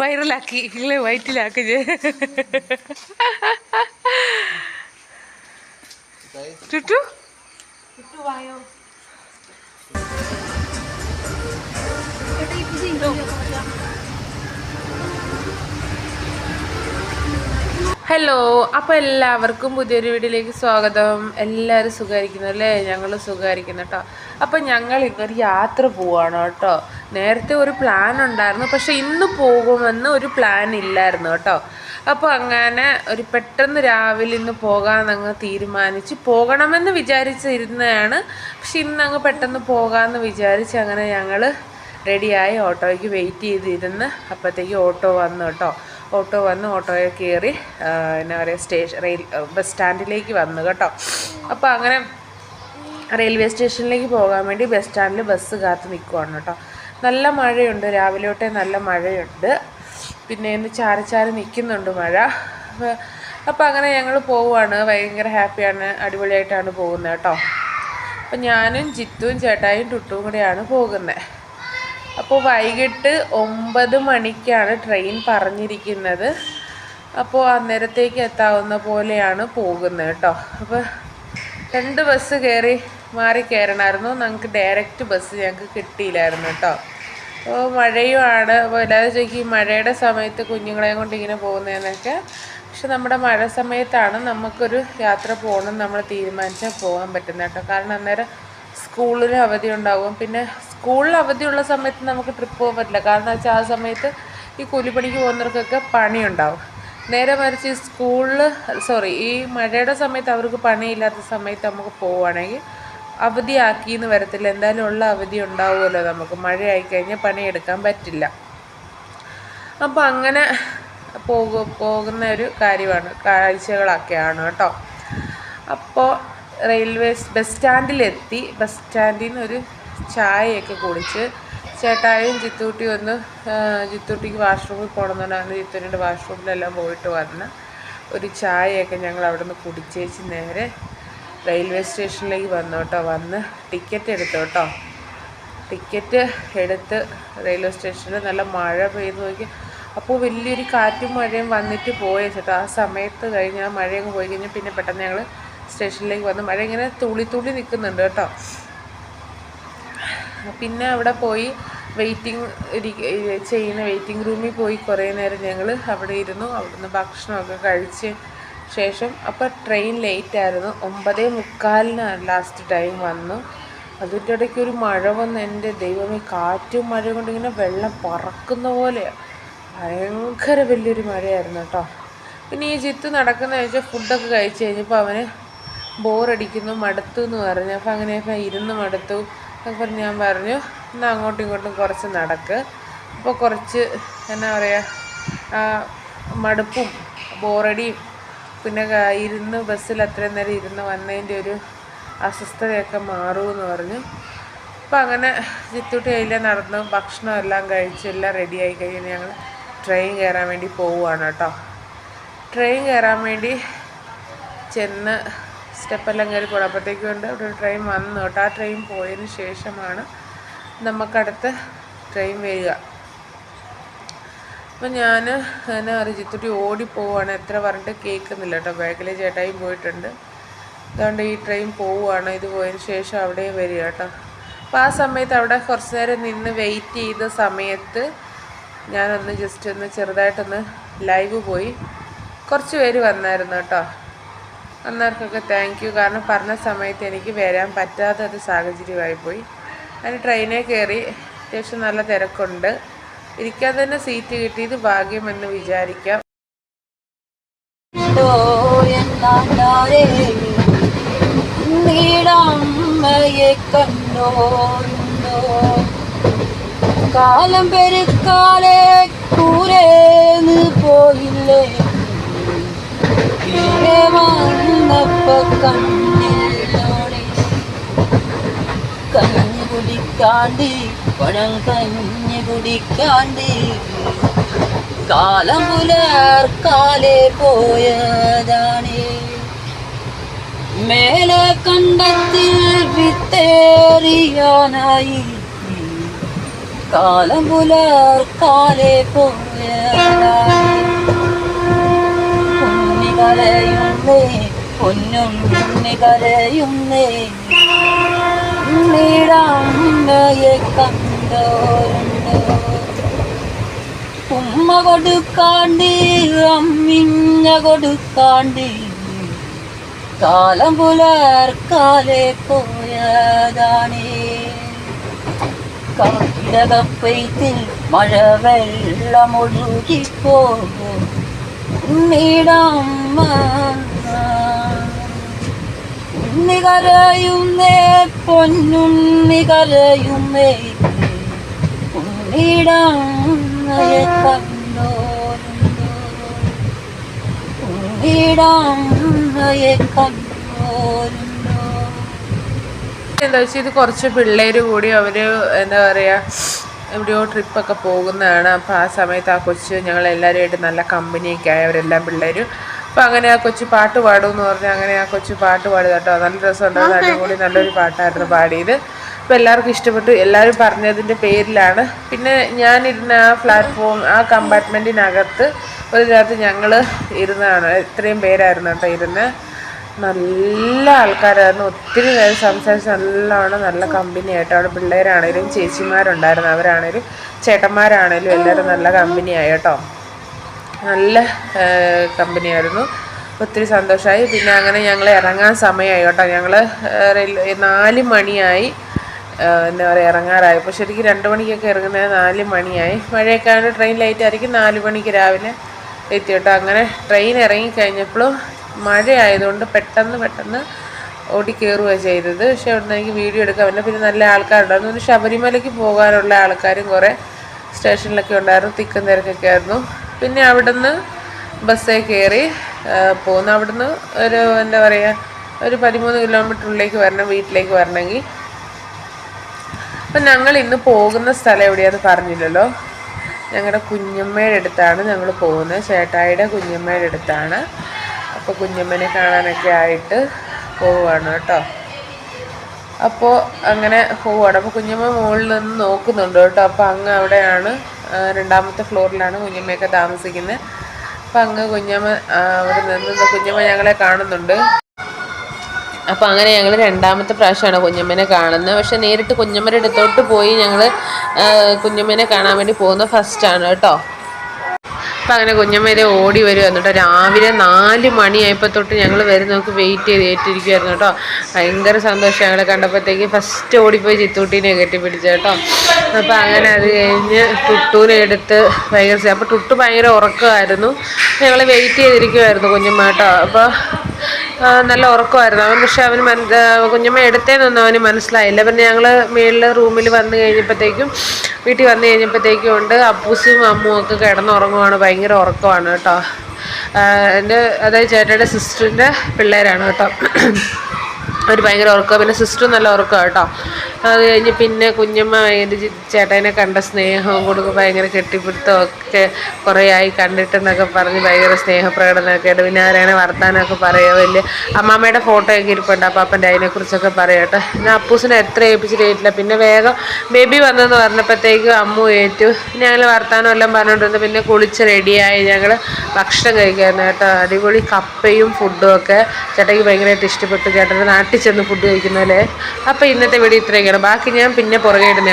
വൈറലാക്കി. ഇല്ലേ വയറ്റിലാക്കി ചുറ്റു ഹലോ അപ്പോൾ എല്ലാവർക്കും പുതിയൊരു വീട്ടിലേക്ക് സ്വാഗതം. എല്ലാവരും സുഖമായിരിക്കുന്നു അല്ലേ? ഞങ്ങൾ സുഖമായിരിക്കുന്നു കേട്ടോ. അപ്പോൾ ഞങ്ങൾ ഇന്നൊരു യാത്ര പോവാണ് കേട്ടോ. നേരത്തെ ഒരു പ്ലാൻ ഉണ്ടായിരുന്നു. പക്ഷേ ഇന്ന് പോകുമെന്ന് ഒരു പ്ലാൻ ഇല്ലായിരുന്നു കേട്ടോ. അപ്പോൾ അങ്ങനെ ഒരു പെട്ടെന്ന് രാവിലെ ഇന്ന് പോകാമെന്നങ്ങ് തീരുമാനിച്ച് പോകണമെന്ന് വിചാരിച്ചിരുന്നതാണ്. പക്ഷെ ഇന്ന് അങ്ങ് പെട്ടെന്ന് പോകാമെന്ന് വിചാരിച്ച് അങ്ങനെ ഞങ്ങൾ റെഡിയായി ഓട്ടോയ്ക്ക് വെയിറ്റ് ചെയ്തിരുന്ന്. അപ്പോഴത്തേക്ക് ഓട്ടോ വന്നു കേട്ടോ. ഓട്ടോ വന്ന് ഓട്ടോയിൽ കയറി എന്നാ പറയുക സ്റ്റേഷൻ റെയിൽ ബസ് സ്റ്റാൻഡിലേക്ക് വന്നു കേട്ടോ. അപ്പോൾ അങ്ങനെ റെയിൽവേ സ്റ്റേഷനിലേക്ക് പോകാൻ വേണ്ടി ബസ് സ്റ്റാൻഡിൽ ബസ് കാത്ത് നിൽക്കുവാണ് കേട്ടോ. നല്ല മഴയുണ്ട്. രാവിലെ തൊട്ടേ നല്ല മഴയുണ്ട്. പിന്നെ ഇന്ന് ചാറി നിൽക്കുന്നുണ്ട് മഴ. അപ്പോൾ അങ്ങനെ ഞങ്ങൾ പോവുകയാണ് ഭയങ്കര ഹാപ്പിയാണ്. അടിപൊളിയായിട്ടാണ് പോകുന്നത് കേട്ടോ. അപ്പം ഞാനും ജിത്തുവും ചേട്ടായും ടുട്ടും കൂടെയാണ് പോകുന്നത് അപ്പോൾ വൈകിട്ട് ഒമ്പത് മണിക്കാണ് ട്രെയിൻ പറഞ്ഞിരിക്കുന്നത്. അപ്പോൾ അന്നേരത്തേക്ക് എത്താവുന്ന പോലെയാണ് പോകുന്നത് കേട്ടോ. അപ്പോൾ രണ്ട് ബസ് കയറി മാറി കയറണമായിരുന്നു ഞങ്ങൾക്ക് ഡയറക്റ്റ് ബസ് ഞങ്ങൾക്ക് കിട്ടിയില്ലായിരുന്നു കേട്ടോ അപ്പോൾ മഴയുമാണ്. അപ്പോൾ എല്ലാവരും ചോദിക്കും മഴയുടെ സമയത്ത് കുഞ്ഞുങ്ങളെയും കൊണ്ട് ഇങ്ങനെ പോകുന്നതെന്നൊക്കെ പക്ഷെ നമ്മുടെ മഴ സമയത്താണ് നമുക്കൊരു യാത്ര പോകണം നമ്മൾ തീരുമാനിച്ചാൽ പോകാൻ പറ്റുന്നത് കേട്ടോ കാരണം അന്നേരം സ്കൂളിന് അവധി ഉണ്ടാകും പിന്നെ സ്കൂളിൽ അവധിയുള്ള സമയത്ത് നമുക്ക് ട്രിപ്പ് പോകാൻ പറ്റില്ല. കാരണം വെച്ചാൽ ആ സമയത്ത് ഈ കൂലിപ്പണിക്ക് പോകുന്നവർക്കൊക്കെ പണിയുണ്ടാവും. നേരെ മറിച്ച് ഈ സ്കൂളിൽ സോറി ഈ മഴയുടെ സമയത്ത് അവർക്ക് പണിയില്ലാത്ത സമയത്ത് നമുക്ക് പോവുകയാണെങ്കിൽ അവധിയാക്കിയെന്ന് വരത്തില്ല. എന്തായാലും ഉള്ള അവധി ഉണ്ടാവുമല്ലോ. നമുക്ക് മഴയായി കഴിഞ്ഞാൽ പണിയെടുക്കാൻ പറ്റില്ല. അപ്പോൾ അങ്ങനെ പോകു പോകുന്ന ഒരു കാര്യമാണ്. കാഴ്ചകളൊക്കെയാണ് കേട്ടോ. അപ്പോൾ റെയിൽവേ ബസ് സ്റ്റാൻഡിലെത്തി. ബസ് സ്റ്റാൻഡിൽ നിന്ന് ഒരു ചായയൊക്കെ കുടിച്ച് ചേട്ടായും ചിത്തൂട്ടി ഒന്ന് ചിത്തൂട്ടിക്ക് വാഷ്റൂമിൽ പോകണമെന്നുണ്ടായിരുന്നു ചിത്തൂരിന്റെ വാഷ്റൂമിലെല്ലാം പോയിട്ട് വന്ന് ഒരു ചായയൊക്കെ ഞങ്ങൾ അവിടെ നിന്ന് കുടിച്ചേച്ച് നേരെ റെയിൽവേ സ്റ്റേഷനിലേക്ക് വന്നു വന്ന് ടിക്കറ്റ് എടുത്തു കേട്ടോ. ടിക്കറ്റ് എടുത്ത് റെയിൽവേ സ്റ്റേഷനിൽ നല്ല മഴ പെയ്ത് നോക്കി. അപ്പോൾ വലിയൊരു കാറ്റും മഴയും വന്നിട്ട് പോയ ചേട്ടാ ആ സമയത്ത് കഴിഞ്ഞ് ആ മഴയങ്ങ് പോയി കഴിഞ്ഞാൽ പിന്നെ പെട്ടെന്ന് ഞങ്ങൾ സ്റ്റേഷനിലേക്ക് വന്നു. മഴ ഇങ്ങനെ തുള്ളി തുള്ളി നിൽക്കുന്നുണ്ട് കേട്ടോ. പിന്നെ അവിടെ പോയി വെയിറ്റിംഗ് ചെയ്യുന്ന വെയിറ്റിംഗ് റൂമിൽ പോയി കുറേ നേരം ഞങ്ങൾ അവിടെ ഇരുന്നു. അവിടുന്ന് ഭക്ഷണമൊക്കെ കഴിച്ച് ശേഷം അപ്പോൾ ട്രെയിൻ ലേറ്റ് ആയിരുന്നു. ഒമ്പതേ മുക്കാലിന് ലാസ്റ്റ് ടൈം വന്നു. അതിന്റെ ഇടയ്ക്ക് ഒരു മഴ വന്ന്. എന്റെ ദൈവമേ കാറ്റും മഴ കൊണ്ട് ഇങ്ങനെ വെള്ളം പറക്കുന്ന പോലെയാണ് ഭയങ്കര വലിയൊരു മഴയായിരുന്നു കേട്ടോ. പിന്നെ ഈ ജിത്ത് നടക്കുന്ന വെച്ചാൽ ഫുഡൊക്കെ കഴിച്ച് കഴിഞ്ഞപ്പോൾ അവന് ബോറടിക്കുന്നു മടുത്തു എന്ന് പറഞ്ഞു. അപ്പോൾ അങ്ങനെ ഇരുന്ന് മടുത്തു. അപ്പോൾ ഞാൻ പറഞ്ഞു എന്നാൽ അങ്ങോട്ടും ഇങ്ങോട്ടും കുറച്ച് നടക്ക്. അപ്പോൾ കുറച്ച് എന്നാ പറയുക മടുപ്പും ബോറടിയും പിന്നെ ഇരുന്ന് ബസ്സിൽ അത്രയും നേരം ഇരുന്ന് വന്നതിന്റെ ഒരു അസ്വസ്ഥതയൊക്കെ മാറുമെന്ന് പറഞ്ഞു. അപ്പോൾ അങ്ങനെ ചിത്തൂട്ടി അതിലെ നടന്നു ഭക്ഷണം എല്ലാം കഴിച്ച് എല്ലാം റെഡിയായി കഴിഞ്ഞ് ഞങ്ങൾ ട്രെയിൻ കയറാൻ വേണ്ടി പോവുകയാണ് കേട്ടോ. ട്രെയിൻ കയറാൻ വേണ്ടി ചെന്ന് സ്റ്റെപ്പെല്ലാം കയറി പോകണം ഉണ്ട് അവിടെ ട്രെയിൻ വന്നു കേട്ടോ. ആ ട്രെയിൻ പോയതിന് ശേഷമാണ് നമുക്കടുത്ത് ട്രെയിൻ വരിക. അപ്പം ഞാൻ എന്നാ അറിയിച്ചിട്ട് ഓടിപ്പോവാണ് എത്ര പറഞ്ഞിട്ട് കേൾക്കുന്നില്ല കേട്ടോ. ബാക്കിലെ ചേട്ടായും പോയിട്ടുണ്ട്. അതുകൊണ്ട് ഈ ട്രെയിൻ പോവുകയാണ് ഇത് പോയതിന് ശേഷം അവിടെ വരിക കേട്ടോ. അപ്പോൾ ആ സമയത്ത് അവിടെ കുറച്ച് നേരം നിന്ന് വെയിറ്റ് ചെയ്ത സമയത്ത് ഞാനൊന്ന് ജസ്റ്റ് ഒന്ന് ചെറുതായിട്ടൊന്ന് ലൈവ് പോയി. കുറച്ച് പേര് വന്നായിരുന്നു കേട്ടോ. വന്നവർക്കൊക്കെ താങ്ക് യു കാരണം പറഞ്ഞ സമയത്ത് എനിക്ക് വരാൻ പറ്റാത്ത ഒരു സാഹചര്യമായി പോയി. അതിന് ട്രെയിനിൽ കയറി അത്യാവശ്യം നല്ല തിരക്കുണ്ട്. ഇരിക്കാൻ തന്നെ സീറ്റ് കിട്ടിയത് ഭാഗ്യമെന്ന് വിചാരിക്കാം. നീടമ്മയെ കണ്ടോണ്ടോ കാലം പെരുക്കാലെ കൂരേന്ന് പോയില്ലേ? വന്നപ്പോ കണ്ണിലോടെ കഞ്ഞി കുടിക്കാണ്ട് പണം കഞ്ഞി കുടിക്കാണ്ട്. കാലം പുലർക്കാലെ പോയതാണ്. മേലെ കണ്ടത്തിൽ വിത്തേറിയാനായി. കാലം പുലർക്കാലെ പോയതാണ്. ഉണ്ണി കരയുന്നേ പൊന്നുണ്ണി കരയുന്നേ ഉണ്ണിയുടെ അമ്മയെ കണ്ടോരുണ്ടോ ഉമ്മ കൊടുക്കാണ്ട് അമ്മിഞ്ഞ കൊടുക്കാണ്ട് കാലം പുലർക്കാലെ പോയതാണേ കർക്കിടകപ്പെയ്ത്തിൽ മഴ വെള്ളമൊഴുകിപ്പോ ഉണ്ണിടമ്മ ഉണ്ണി കരയുന്നേ പൊന്നുണ്ണി കരയുന്നേ. ഉണ്ണിടമ്മയെ കണ്ടോരുണ്ടോ ഉണ്ണിടമ്മയെ കണ്ടോരുണ്ടോ? എന്താ വെച്ചാൽ ഇത് കുറച്ച് പിള്ളേർ കൂടി അവർ എന്താ പറയുക എവിടെയോ ട്രിപ്പൊക്കെ പോകുന്നതാണ്. അപ്പോൾ ആ സമയത്ത് ആ കൊച്ച് ഞങ്ങൾ എല്ലാവരുമായിട്ട് നല്ല കമ്പനിയൊക്കെ ആയി. അവരെല്ലാം പിള്ളേരും അപ്പോൾ അങ്ങനെ ആ കൊച്ചു പാട്ട് പാടുമെന്ന് പറഞ്ഞ് അങ്ങനെ ആ കൊച്ചു പാട്ട് പാടി കേട്ടോ നല്ല രസമുണ്ടായിരുന്നു അടിപൊളി നല്ലൊരു പാട്ടായിരുന്നു പാടിയത്. അപ്പോൾ എല്ലാവർക്കും ഇഷ്ടപ്പെട്ടു. എല്ലാവരും പറഞ്ഞതിന്റെ പേരിലാണ്. പിന്നെ ഞാനിരുന്ന ആ പ്ലാറ്റ്ഫോം ആ കമ്പാർട്ട്മെന്റിനകത്ത് ഒരു രാത്രി ഞങ്ങൾ ഇരുന്നാണ്. ഇത്രയും പേരായിരുന്നു കേട്ടോ ഇരുന്ന്. നല്ല ആൾക്കാരായിരുന്നു. ഒത്തിരി നേരം സംസാരിച്ച് നല്ലവണ്ണം നല്ല കമ്പനി ആയിട്ട്. അവിടെ പിള്ളേരാണേലും ചേച്ചിമാരുണ്ടായിരുന്നു. അവരാണേലും ചേട്ടന്മാരാണേലും എല്ലാവരും നല്ല കമ്പനി കേട്ടോ. നല്ല കമ്പനിയായിരുന്നു. ഒത്തിരി സന്തോഷമായി പിന്നെ അങ്ങനെ ഞങ്ങൾ ഇറങ്ങാൻ സമയമായി കേട്ടോ ഞങ്ങൾ നാല് മണിയായി. എന്താ പറയുക ഇറങ്ങാറായപ്പോൾ ശരിക്കും രണ്ട് മണിക്കൊക്കെ ഇറങ്ങുന്നത് നാല് മണിയായി. മഴയൊക്കെ ആണ് ട്രെയിൻ ലൈറ്റ് ആയിരിക്കും നാല് മണിക്ക് രാവിലെ എത്തി കേട്ടോ അങ്ങനെ ട്രെയിൻ ഇറങ്ങിക്കഴിഞ്ഞപ്പോഴും മഴ ആയതുകൊണ്ട് പെട്ടെന്ന് പെട്ടെന്ന് ഓടി കയറുകയാണ് ചെയ്തത്. പക്ഷെ അവിടുന്ന് എനിക്ക് വീഡിയോ എടുക്കാൻ പറ്റില്ല. പിന്നെ നല്ല ആൾക്കാരുണ്ടായിരുന്നു. ശബരിമലയ്ക്ക് പോകാനുള്ള ആൾക്കാരും കുറേ സ്റ്റേഷനിലൊക്കെ ഉണ്ടായിരുന്നു. തിക്കും തിരക്കൊക്കെ ആയിരുന്നു. പിന്നെ അവിടുന്ന് ബസ്സേ കയറി പോകുന്ന അവിടുന്ന് ഒരു എന്താ പറയുക ഒരു പതിമൂന്ന് കിലോമീറ്റർ ഉള്ളിലേക്ക് വരണം വീട്ടിലേക്ക് വരണമെങ്കിൽ. അപ്പം ഞങ്ങൾ ഇന്ന് പോകുന്ന സ്ഥലം എവിടെയാന്ന് പറഞ്ഞില്ലല്ലോ. ഞങ്ങളുടെ കുഞ്ഞമ്മയുടെ അടുത്താണ് ഞങ്ങൾ പോകുന്നത്. ചേട്ടായിയുടെ കുഞ്ഞമ്മയുടെ അടുത്താണ്. അപ്പോൾ കുഞ്ഞമ്മനെ കാണാനൊക്കെ ആയിട്ട് പോവുകയാണ് കേട്ടോ. അപ്പോൾ അങ്ങനെ പോവുകയാണ് അപ്പോൾ കുഞ്ഞമ്മ മുകളിൽ നിന്ന് നോക്കുന്നുണ്ട് കേട്ടോ. അപ്പോൾ അങ്ങ് അവിടെയാണ് രണ്ടാമത്തെ ഫ്ലോറിലാണ് കുഞ്ഞമ്മയൊക്കെ താമസിക്കുന്നത്. അപ്പം അങ്ങ് കുഞ്ഞമ്മ അവിടെ നിന്ന് കുഞ്ഞമ്മ ഞങ്ങളെ കാണുന്നുണ്ട്. അപ്പോൾ അങ്ങനെ ഞങ്ങൾ രണ്ടാമത്തെ പ്രാവശ്യമാണ് കുഞ്ഞമ്മനെ കാണുന്നത്. പക്ഷേ നേരിട്ട് കുഞ്ഞമ്മയുടെ അടുത്തോട്ട് പോയി ഞങ്ങൾ കുഞ്ഞമ്മനെ കാണാൻ വേണ്ടി പോകുന്നത് ഫസ്റ്റാണ് കേട്ടോ. അപ്പം അങ്ങനെ കുഞ്ഞമ്മേരെ ഓടി വരും കേട്ടോ രാവിലെ നാല് മണിയായപ്പോൾ തൊട്ട് ഞങ്ങൾ വരും നമുക്ക് വെയിറ്റ് ചെയ്ത് ഏറ്റിരിക്കുമായിരുന്നു കേട്ടോ. ഭയങ്കര സന്തോഷം ഞങ്ങളെ കണ്ടപ്പോഴത്തേക്ക് ഫസ്റ്റ് ഓടിപ്പോയി ചിത്തൂട്ടീനെ കെട്ടിപ്പിടിച്ചു കേട്ടോ. അപ്പോൾ അങ്ങനെ അത് കഴിഞ്ഞ് ടുട്ടൂനെ എടുത്ത് ഭയങ്കര അപ്പോൾ ടുട്ടു ഭയങ്കര ഉറക്കമായിരുന്നു. ഞങ്ങൾ വെയിറ്റ് ചെയ്തിരിക്കുമായിരുന്നു കുഞ്ഞമ്മ കേട്ടോ. അപ്പോൾ നല്ല ഉറക്കമായിരുന്നു. അവൻ പക്ഷെ അവന് മന കുഞ്ഞമ്മ എടുത്തേന്നൊന്നും അവന് മനസ്സിലായില്ല. പിന്നെ ഞങ്ങൾ മേളിൽ റൂമിൽ വന്നു കഴിഞ്ഞപ്പോഴത്തേക്കും വീട്ടിൽ വന്നു കഴിഞ്ഞപ്പോഴത്തേക്കും ഉണ്ട്. അപ്പൂസും അമ്മും ഒക്കെ കിടന്നുറങ്ങുവാണ്. ഭയങ്കര ഉറക്കമാണ് കേട്ടോ. എന്റെ അതായത് ചേട്ടയുടെ സിസ്റ്ററിന്റെ പിള്ളേരാണ് കേട്ടോ. അവർ ഭയങ്കര ഉറക്കം. പിന്നെ സിസ്റ്റർ നല്ല ഉറക്കമാണ് കേട്ടോ. അത് കഴിഞ്ഞ് പിന്നെ കുഞ്ഞമ്മ എന്റെ ചേട്ടനെ കണ്ട സ്നേഹവും കൊടുക്കും ഭയങ്കര കെട്ടിപ്പിടുത്തം ഒക്കെ കുറേ ആയി കണ്ടിട്ടെന്നൊക്കെ പറഞ്ഞ് ഭയങ്കര സ്നേഹപ്രകടനമൊക്കെ ഉണ്ട് പിന്നെ ആരാണ് വർത്താനമൊക്കെ പറയുക? വലിയ അമ്മാമ്മയുടെ ഫോട്ടോ ഒക്കെ ഇരിപ്പുണ്ട്. അപ്പാപ്പന്റെ അതിനെക്കുറിച്ചൊക്കെ പറയട്ടെ പിന്നെ അപ്പൂസിനെ എത്ര ഏൽപ്പിച്ചിട്ടില്ല പിന്നെ വേഗം ബേബി വന്നെന്ന് പറഞ്ഞപ്പോഴത്തേക്കും അമ്മു ഏറ്റു. പിന്നെ ഞങ്ങൾ വർത്താനം എല്ലാം പറഞ്ഞുകൊണ്ടിരുന്നു പിന്നെ കുളിച്ച് റെഡിയായി ഞങ്ങൾ ഭക്ഷണം കഴിക്കായിരുന്നു കേട്ടോ. അടിപൊളി കപ്പയും ഫുഡും ഒക്കെ. ചേട്ടയ്ക്ക് ഭയങ്കരമായിട്ട് ഇഷ്ടപ്പെട്ടു. ചേട്ടന്റെ നാട്ടിൽ ചെന്ന് ഫുഡ് കഴിക്കുന്നതല്ലേ? അപ്പോൾ ഇന്നത്തെ വീഡിയോ ബാക്കി ഞാൻ പിന്നെ പുറകെ ഇടുന്നതാണ്.